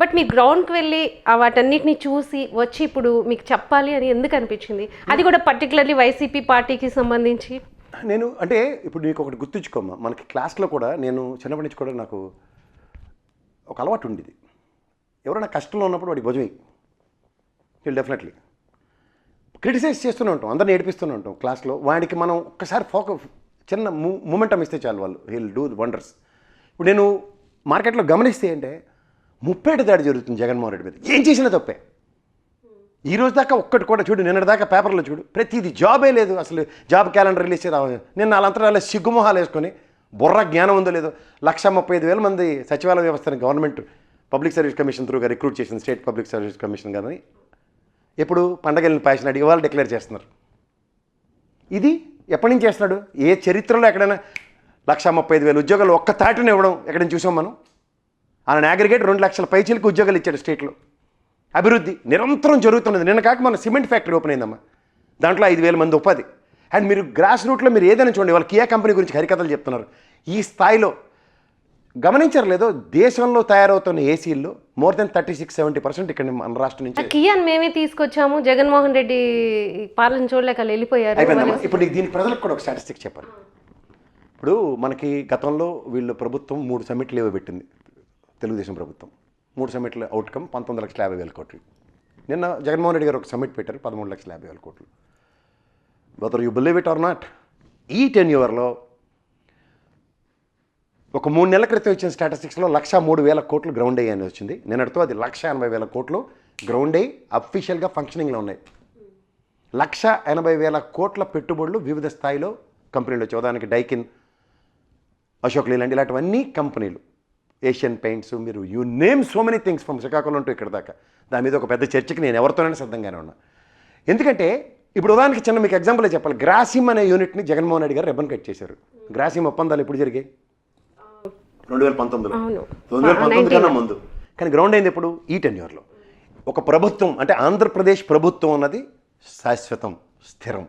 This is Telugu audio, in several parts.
బట్ మీరు గ్రౌండ్కి వెళ్ళి ఆ వాటన్నిటిని చూసి వచ్చి ఇప్పుడు మీకు చెప్పాలి అని ఎందుకు అనిపించింది? అది కూడా పర్టికులర్లీ వైసీపీ పార్టీకి సంబంధించి? నేను అంటే ఇప్పుడు నీకు ఒకటి గుర్తుంచుకోమ్మా. మనకి క్లాస్లో కూడా నేను చిన్నప్పటి నుంచి కూడా నాకు ఒక అలవాటు ఉండేది. ఎవరైనా కష్టంలో ఉన్నప్పుడు వాడికి భుజమే వీళ్ళు డెఫినెట్లీ క్రిటిసైజ్ చేస్తూనే ఉంటాం. అందరిని ఏడిపిస్తూనే ఉంటాం క్లాస్లో వాడికి మనం ఒక్కసారి ఫోక చిన్న మూ మూమెంటం ఇస్తే చాలు వాళ్ళు. హీల్ డూ వండర్స్ ఇప్పుడు నేను మార్కెట్లో గమనిస్తే అంటే ముప్పేట దాడి జరుగుతుంది జగన్మోహన్ రెడ్డి మీద. ఏం చేసినా తప్పే. ఈ రోజు దాకా ఒక్కటి కూడా చూడు నిన్నటి దాకా పేపర్లో చూడు ప్రతిదీ జాబే లేదు అసలు. జాబ్ క్యాలెండర్ రిలీజ్ రావాలి. నిన్న వాళ్ళంతటా సిగ్గుమొహాలు వేసుకొని బుర్ర జ్ఞానం ఉందో లేదో లక్ష ముప్పై ఐదు వేల మంది సచివాలయ వ్యవస్థని గవర్నమెంట్ పబ్లిక్ సర్వీస్ కమిషన్ త్రూగా రిక్రూట్ చేసింది స్టేట్ పబ్లిక్ సర్వీస్ కమిషన్ గారిని. ఎప్పుడు పండగల్ని ప్యాషన్ అడిగి వాళ్ళు డిక్లేర్ చేస్తున్నారు. ఇది ఎప్పటి నుంచి చేస్తున్నాడు? ఏ చరిత్రలో ఎక్కడైనా లక్ష ముప్పై ఐదు వేల ఉద్యోగాలు ఒక్క తాటిని ఇవ్వడం ఎక్కడైనా చూసాం మనం? ఆయన అగ్రిగేట్ రెండు లక్షల పైచీలకు ఉద్యోగాలు ఇచ్చాడు స్టేట్లో. అభివృద్ధి నిరంతరం జరుగుతున్నది. నిన్న కాక మన సిమెంట్ ఫ్యాక్టరీ ఓపెన్ అయిందమ్మా. దాంట్లో ఐదు వేల మంది ఉపాధి. అండ్ మీరు గ్రాస్ రూట్లో మీరు ఏదైనా చూడండి వాళ్ళు కియా కంపెనీ గురించి హరికథలు చెప్తున్నారు. ఈ స్థాయిలో గమనించారు లేదో దేశంలో తయారవుతున్న ఏసీల్లో more than thirty six seventy percent ఇక్కడ మన రాష్ట్రం నుంచి కియాన్ మేమే తీసుకొచ్చాము. జగన్మోహన్ రెడ్డి పాలన చూడలేక వాళ్ళు వెళ్ళిపోయారు. అయిపోయిందమ్మా ఇప్పుడు నీకు దీనికి ప్రజలకు కూడా ఒక స్టాటిస్టిక్ చెప్పాలి. ఇప్పుడు మనకి గతంలో వీళ్ళు ప్రభుత్వం మూడు సమ్మిట్లు ఏవో పెట్టింది. తెలుగుదేశం ప్రభుత్వం. మూడు సమ్మిట్ల అవుట్కమ్ పంతొమ్మిది లక్షల యాభై వేల కోట్లు. నిన్న జగన్మోహన్ రెడ్డి గారు ఒక సమ్మిట్ పెట్టారు పదమూడు లక్షల యాభై వేల కోట్లు. Whether you believe it or not ఈ టెన్ ఇయర్లో ఒక మూడు నెలల క్రితం వచ్చిన స్టాటిస్టిక్స్లో లక్ష మూడు వేల కోట్లు గ్రౌండ్ అయ్యి అని వచ్చింది. నిన్నటితో అది లక్ష ఎనభై వేల కోట్లు గ్రౌండ్ అయ్యి అఫీషియల్గా ఫంక్షనింగ్లో ఉన్నాయి. లక్ష ఎనభై వేల కోట్ల పెట్టుబడులు వివిధ స్థాయిలో కంపెనీలు వచ్చాయి. ఉదాహరణకి డైకిన్ అశోక్ లీలాండ్ ఇలాంటివన్నీ కంపెనీలు ఏషియన్ పెయింట్స్ మీరు you name so many things from Srikakulam to ఇక్కడ దాకా. దాని మీద ఒక పెద్ద చర్చకి నేను ఎవరితోనైనా సిద్ధంగానే ఉన్నా. ఎందుకంటే ఇప్పుడు ఉదాహరణకి చిన్న మీకు ఎగ్జాంపుల్ చెప్పాలి. గ్రాసిమ్ అనే యూనిట్ని జగన్మోహన్ రెడ్డి గారు రెబ్బన్ కట్ చేశారు. గ్రాసిమ్ ఒప్పందాలు ఎప్పుడు జరిగాయి? రెండు వేల పంతొమ్మిదిలో. అవును. రెండు వేల పంతొమ్మిది కన్నా ముందు. కానీ గ్రౌండ్ అయింది ఎప్పుడు? ఈ టెన్ ఇయర్లో ఒక ప్రభుత్వం అంటే ఆంధ్రప్రదేశ్ ప్రభుత్వం అన్నది శాశ్వతం స్థిరం.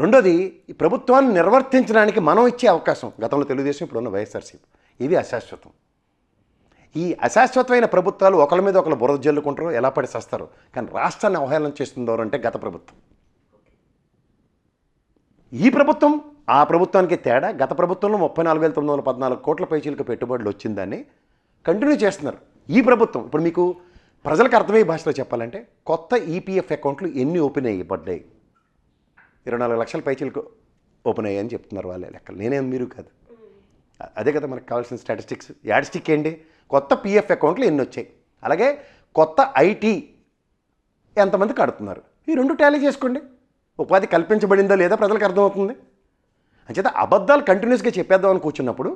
రెండోది ఈ ప్రభుత్వాన్ని నిర్వర్తించడానికి మనం ఇచ్చే అవకాశం గతంలో తెలుగుదేశం ఇప్పుడు ఉన్న వైఎస్ఆర్సీపీ. ఇవి అశాశ్వతం. ఈ అశాశ్వతమైన ప్రభుత్వాలు ఒకళ్ళ మీద ఒకళ్ళు బురద జల్లుకుంటారు ఎలా పడి చేస్తారు కానీ రాష్ట్రాన్ని అవహేళన చేస్తుందో అంటే గత ప్రభుత్వం. ఈ ప్రభుత్వం ఆ ప్రభుత్వానికి తేడా గత ప్రభుత్వంలో ముప్పై నాలుగు వేల తొమ్మిది వందల పద్నాలుగు కోట్ల పైచీలకు పెట్టుబడులు వచ్చిందని కంటిన్యూ చేస్తున్నారు. ఈ ప్రభుత్వం ఇప్పుడు మీకు ప్రజలకు అర్థమయ్యే భాషలో చెప్పాలంటే కొత్త ఈపీఎఫ్ అకౌంట్లు ఎన్ని ఓపెన్ అయ్యి పడ్డాయి? ఇరవై నాలుగు లక్షల పైచీలకు ఓపెన్ అయ్యాయని చెప్తున్నారు వాళ్ళే లెక్కలు. నేనేం మీరు కాదు. అదే కదా మనకు కావాల్సిన స్టాటిస్టిక్స్. యాడిస్టిక్ ఏంటి? కొత్త పిఎఫ్ అకౌంట్లు ఎన్ని వచ్చాయి? అలాగే కొత్త ఐటీ ఎంతమంది కడుతున్నారు ఈ రెండు టాలీ చేసుకోండి. ఉపాధి కల్పించబడిందా లేదా ప్రజలకు అర్థమవుతుంది. అంచేత అబద్ధాలు కంటిన్యూస్గా చెప్పేద్దాం అని కూర్చున్నప్పుడు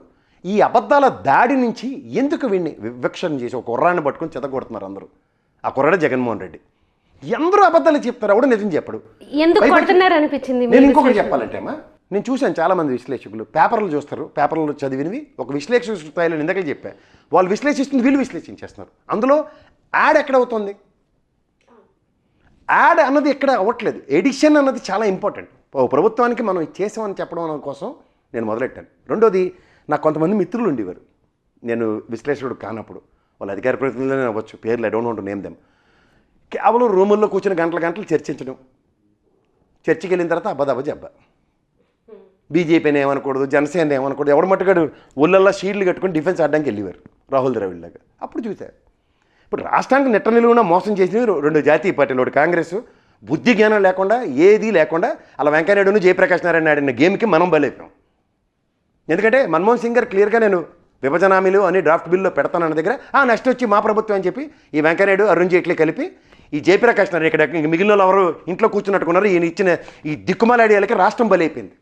ఈ అబద్ధాల దాడి నుంచి ఎందుకు వీడిని వివక్షణ చేసి ఒక కుర్రాన్ని పట్టుకొని చెతగొడుతున్నారు అందరూ? ఆ కుర్రాడే జగన్మోహన్ రెడ్డి. అందరూ అబద్ధాలు చెప్తారు ఎవడు నిజం చెప్పడు. ఎందుకు నేను ఇంకొకటి చెప్పాలంటే అమ్మా నేను చూశాను చాలామంది విశ్లేషకులు. పేపర్లు చూస్తారు. పేపర్లు చదివినవి. ఒక విశ్లేషక స్థాయిలో ఇందాక చెప్పా. వాళ్ళు విశ్లేషిస్తుంది వీళ్ళు విశ్లేషించేస్తున్నారు. అందులో యాడ్ ఎక్కడ అవుతుంది యాడ్ అన్నది ఎక్కడ అవ్వట్లేదు. ఎడిషన్ అన్నది చాలా ఇంపార్టెంట్. ప్రభుత్వానికి మనం చేసామని చెప్పడం కోసం నేను మొదలెట్టాను. రెండోది నాకు కొంతమంది మిత్రులు ఉండేవారు. నేను విశ్లేషకుడు కానప్పుడు. వాళ్ళు అధికార ప్రతినిధులనే అవ్వచ్చు. పేర్లు I don't want name them. కేవలం రూముల్లో కూర్చొని గంటల గంటలు చర్చించడం. చర్చికి వెళ్ళిన తర్వాత అబ్బా దబ్బా జబ్బా. బీజేపీని ఏమనకూడదు జనసేన ఏమనకూడదు ఎవడు మట్టుగాడు ఊళ్ళల్లో షీల్డ్లు కట్టుకొని డిఫెన్స్ ఆడడానికి వెళ్ళేవారు రాహుల్ ద్రవిడ్లాగా అప్పుడు చూశారు. ఇప్పుడు రాష్ట్రానికి నెట్ట నిలువున మోసం చేసినవి రెండు జాతీయ పార్టీలు ఒకటి కాంగ్రెస్ బుద్ధి జ్ఞానం లేకుండా ఏది లేకుండా అలా వెంకయ్యనాయుడును జయప్రకాష్ నారాయణ ఆడిన గేమ్కి మనం బలైపోయాం. ఎందుకంటే మన్మోహన్ సింగ్ గారు క్లియర్గా నేను విభజన హామీలు అని డ్రాఫ్ట్ బిల్లో పెడతానన్న దగ్గర ఆ నెక్స్ట్ వచ్చి మా ప్రభుత్వం అని చెప్పి ఈ వెంకయ్యనాయుడు అరుణ్ జైట్లీ కలిపి ఈ జయప్రకాష్ నారాయణ ఇక్కడ మిగిలిన వాళ్ళు ఎవరు ఇంట్లో కూర్చున్నట్టుకున్నారు ఈయన ఇచ్చిన ఈ దిక్కుమాల ఐడియాలకి రాష్ట్రం బలైపోయింది.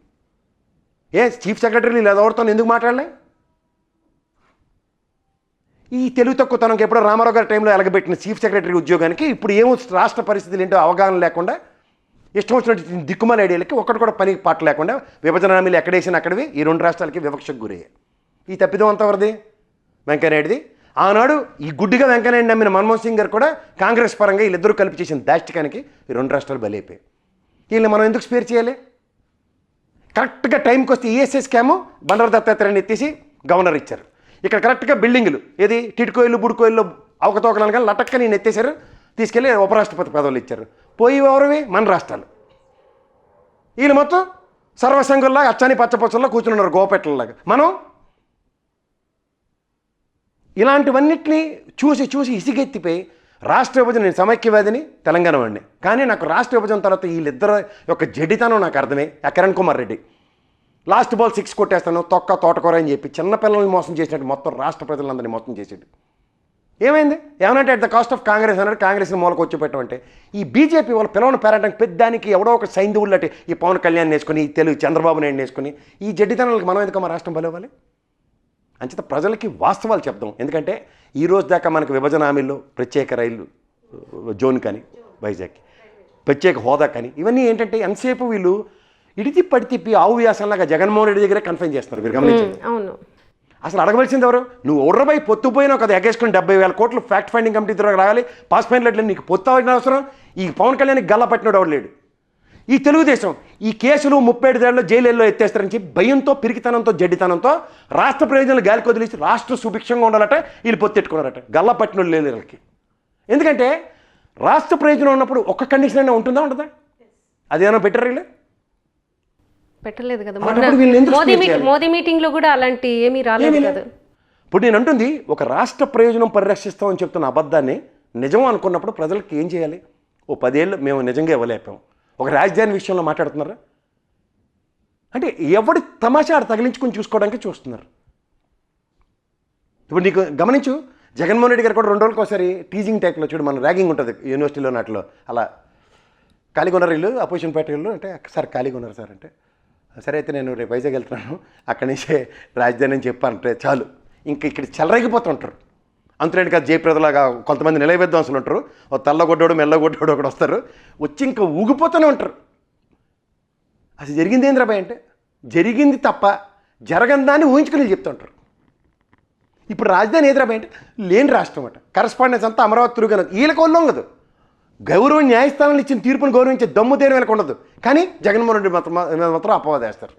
ఏ చీఫ్ సెక్రటరీ లేదా ఎవరితో ఎందుకు మాట్లాడలే? ఈ తెలుగు తక్కువతనంకి ఎప్పుడో రామారావు గారి టైంలో ఎలగబెట్టిన చీఫ్ సెక్రటరీ ఉద్యోగానికి ఇప్పుడు ఏమో రాష్ట్ర పరిస్థితులు ఏంటో అవగాహన లేకుండా ఇష్టం వచ్చినట్టు దిక్కుమాల ఐడియాలకి ఒక్కటి కూడా పని పాట లేకుండా విభజన హామీలు ఎక్కడేసిన అక్కడివి ఈ రెండు రాష్ట్రాలకి వివక్షకు గురయ్యాయి ఈ తప్పిదం అంతవరది వెంకయ్యనాయుడిది. ఆనాడు ఈ గుడ్డిగా వెంకయ్యనాయుడు నమ్మిన మన్మోహన్ సింగ్ గారు కూడా కాంగ్రెస్ పరంగా వీళ్ళిద్దరూ కలిపి చేసిన దాష్టికానికి ఈ రెండు రాష్ట్రాలు బలైపోయాయి. వీళ్ళని మనం ఎందుకు స్పేర్ చేయాలి? కరెక్ట్గా టైంకి వస్తే ఈఎస్ఐ స్కాము? బండారు దత్తాత్రేయని ఎత్తేసి గవర్నర్ ఇచ్చారు. ఇక్కడ కరెక్ట్గా బిల్డింగులు ఏది? టిడ్కోయిలు బుడ్కోయిల్లో అవకతవకలను కానీ లటక్క నేను ఎత్తేసారు తీసుకెళ్ళి ఉపరాష్ట్రపతి పదవులు ఇచ్చారు. పోయి ఎవరివి? మన రాష్ట్రాలు. వీళ్ళు మొత్తం సర్వసంగుల్లా అచ్చని పచ్చపచ్చల్లో కూర్చున్నారు గోపెట్లలాగా. మనం ఇలాంటివన్నిటిని చూసి చూసి ఇసిగెత్తిపోయి రాష్ట్ర విభజన నేను సమైక్యవాదిని తెలంగాణ వాడిని. కానీ నాకు రాష్ట్ర విభజన తర్వాత వీళ్ళిద్దరు యొక్క జడితనం నాకు అర్థమే. ఆ Kiran Kumar Reddy. Last ball six కొట్టేస్తాను తొక్క తోటకూర అని చెప్పి చిన్నపిల్లల్ని మోసం చేసినట్టు మొత్తం రాష్ట్ర ప్రజలందరినీ మోసం చేసాడు. ఏమైంది? ఏమనంటే at the cost of Congress అన్నాడు కాంగ్రెస్ని మూలకు వచ్చి పెట్టమంటే. ఈ బీజేపీ వాళ్ళు పిలవని పేరంటానికి పెద్దానికి ఎవడో ఒక సైంధవులటి ఈ పవన్ కళ్యాణ్ నేర్చుకుని ఈ తెలుగు చంద్రబాబు నాయుడు నేర్చుకుని ఈ జడ్డితనాలకు మనం ఎందుకు మా రాష్ట్రం బలవ్వాలి? అంచేత ప్రజలకి వాస్తవాలు చెప్దాం. ఎందుకంటే ఈ రోజు దాకా మనకు విభజన హామీల్లో ప్రత్యేక రైలు జోన్ కానీ వైజాగ్ ప్రత్యేక హోదా కానీ ఇవన్నీ ఏంటంటే ఎంతసేపు వీళ్ళు ఇడితి పడి తిప్పి ఆవు వ్యాసంలాగా జగన్మోహన్ రెడ్డి దగ్గరే కన్ఫైన్ చేస్తున్నారు మీరు గమనించండి. అవును. అసలు అడగవలసింది ఎవరు? నువ్వు ఒర్రబై పొత్తుపోయినావు కదా ఎగేసుకుని డెబ్బై వేల కోట్లు ఫ్యాక్ట్ ఫైండింగ్ కమిటీ ద్వారా రావాలి. పాస్ లెట్లు నీకు పొత్తు అవసరం. ఈ పవన్ కళ్యాణ్కి గల్ల పట్టినోడు ఎవడు లేడు? ఈ తెలుగుదేశం ఈ కేసులు ముప్పై ఏడు ఏళ్ళలో జైలులో ఎత్తేస్తారని చెప్పి భయంతో పిరికితనంతో జడ్డితనంతో రాష్ట్ర ప్రయోజనాలు గాలికి వదిలేసి రాష్ట్ర సుభిక్షంగా ఉండాలట వీళ్ళు పొత్తెట్టుకున్నారట. గల్ల పట్టినోడు లేదు వీళ్ళకి. ఎందుకంటే రాష్ట్ర ప్రయోజనం ఉన్నప్పుడు ఒక్క కండిషన్ అయినా ఉంటుందా ఉంటుందా అదేమైనా పెట్టారు వీళ్ళు? పెట్టలేదు కదా. మోదీ మీటింగ్లో కూడా అలాంటి ఏమీ రాలేదు కదా. ఇప్పుడు నేను అంటుంది ఒక రాష్ట్ర ప్రయోజనం పరిరక్షిస్తామని చెప్తున్న అబద్ధాన్ని నిజం అనుకున్నప్పుడు ప్రజలకు ఏం చేయాలి? ఓ పదేళ్ళు మేము నిజంగా ఇవ్వలేపాం. ఒక రాజధాని విషయంలో మాట్లాడుతున్నారా? అంటే ఎవడి తమాషా ఆడ తగిలించుకొని చూసుకోవడానికి చూస్తున్నారు. ఇప్పుడు నీకు గమనించు జగన్మోహన్ రెడ్డి గారు కూడా రెండు రోజులకోసారి ఒకసారి టీజింగ్ ట్యాక్లో చూడు మన ర్యాగింగ్ ఉంటుంది యూనివర్సిటీలో నాటిలో. అలా ఖాళీగా ఉన్నారు వీళ్ళు అపోజిషన్ పార్టీ వాళ్ళు అంటే సార్ ఖాళీగా ఉన్నారు సార్ అంటే సరే అయితే నేను రేపు వైజాగ్ వెళ్తున్నాను అక్కడి నుంచే రాజధాని అని చెప్పానంటే చాలు. ఇంక ఇక్కడ చెలరేగిపోతుంటారు అంతులేంటి కాదు జయప్రదలాగా కొంతమంది అసలు ఉంటారు. ఓ తెల్లగొడ్డోడు మెల్లగొడ్డోడు ఒకడు వస్తారు. వచ్చి ఇంకా ఊగిపోతూనే ఉంటారు. అది జరిగింది ఏంద్రా భయ్ అంటే? జరిగింది తప్ప జరగని దాన్ని ఊహించుకుని చెప్తుంటారు ఇప్పుడు రాజధాని ఏదిరా అంటే లేని రాష్ట్రం అట. కరస్పాండెన్స్ అంతా అమరావతి తిరుగున వీళ్ళకి ఉండదు గౌరవం న్యాయస్థానాలు ఇచ్చిన తీర్పును గౌరవించే దమ్ము తేని వీళ్ళకి ఉండదు. కానీ జగన్మోహన్ రెడ్డి మాత్రం మాత్రం అపవాదేస్తారు.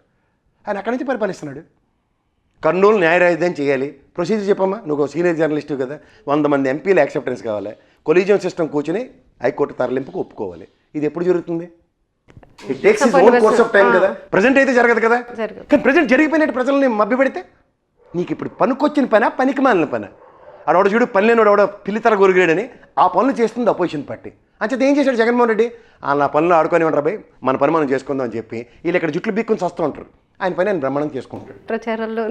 ఆయన అక్కడి నుంచి పరిపాలిస్తున్నాడు. కర్నూలు న్యాయ రాజధాని చేయాలి. ప్రొసీజర్ చెప్పమ్మా. నువ్వు సీనియర్ జర్నలిస్ట్ కదా. వంద మంది ఎంపీలు యాక్సెప్టెన్స్ కావాలి. కొలీజియం సిస్టమ్ కూర్చుని హైకోర్టు తరలింపుకు ఒప్పుకోవాలి. ఇది ఎప్పుడు జరుగుతుంది? It takes its own course of time కదా. ప్రజెంట్ అయితే జరగదు కదా. కానీ ప్రజెంట్ జరిగిపోయినట్టు ప్రజల్ని మభ్యపెడితే నీకు ఇప్పుడు పనికొచ్చిన పనా పనికి మాలిన పనా? ఆడవాడు చూడు పని లేనివాడు ఎవడో పిల్లితల గొరిగాడని ఆ పనులు చేస్తుంది అపోజిషన్ పార్టీ అంచేత ఏం చేశాడు జగన్మోహన్ రెడ్డి? ఆ నా పనులు ఆడుకొని ఉండరా భయ్ మన పని మనం చేసుకుందాం అని చెప్పి వీళ్ళు ఇక్కడ జుట్లు బిక్కుని వస్తూ ఉంటారు. ఆయన పైన ఆయన భ్రమణం చేసుకుంటాడు. ప్రచారంలో